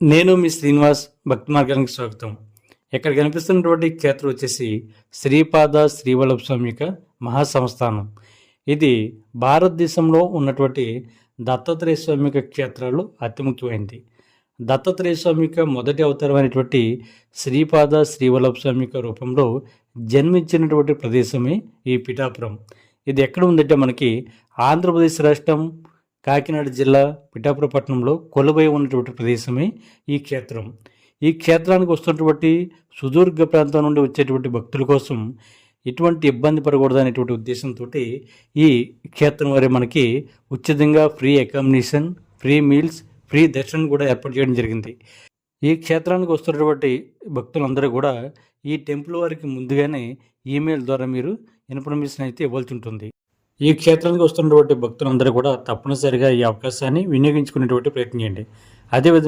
నేను మీ శ్రీనివాస్ భక్తి మార్గానికి స్వాగతం. ఇక్కడ కనిపిస్తున్నటువంటి క్షేత్రం వచ్చేసి శ్రీపాద శ్రీవల్లభ స్వామి యొక్క మహాసంస్థానం. ఇది భారతదేశంలో ఉన్నటువంటి దత్తాత్రేయ స్వామి యొక్క క్షేత్రాలు అతి ముఖ్యమైనది దత్తాత్రేయ స్వామి యొక్క మొదటి అవతారం అనేటువంటి శ్రీపాద శ్రీవల్లభ స్వామి యొక్క రూపంలో జన్మించినటువంటి ప్రదేశమే ఈ పిఠాపురం. ఇది ఎక్కడ ఉందంటే మనకి ఆంధ్రప్రదేశ్ రాష్ట్రం కాకినాడ జిల్లా పిఠాపురపట్నంలో కొలువై ఉన్నటువంటి ప్రదేశమే ఈ క్షేత్రం. ఈ క్షేత్రానికి వస్తున్నటువంటి సుదీర్ఘ ప్రాంతం నుండి వచ్చేటువంటి భక్తుల కోసం ఎటువంటి ఇబ్బంది పడకూడదు అనేటువంటి ఉద్దేశంతో ఈ క్షేత్రం వారి మనకి ఉచితంగా free accommodation free meals free దర్శనం కూడా ఏర్పాటు చేయడం జరిగింది. ఈ క్షేత్రానికి వస్తున్నటువంటి భక్తులందరూ కూడా ఈ టెంపుల్ వారికి ముందుగానే ఈమెయిల్ ద్వారా మీరు ఇన్ఫర్మేషన్ అయితే ఇవ్వాల్సి ఉంటుంది. ఈ క్షేత్రానికి వస్తున్నటువంటి భక్తులందరూ కూడా తప్పనిసరిగా ఈ అవకాశాన్ని వినియోగించుకునేటువంటి ప్రయత్నం చేయండి. అదేవిధంగా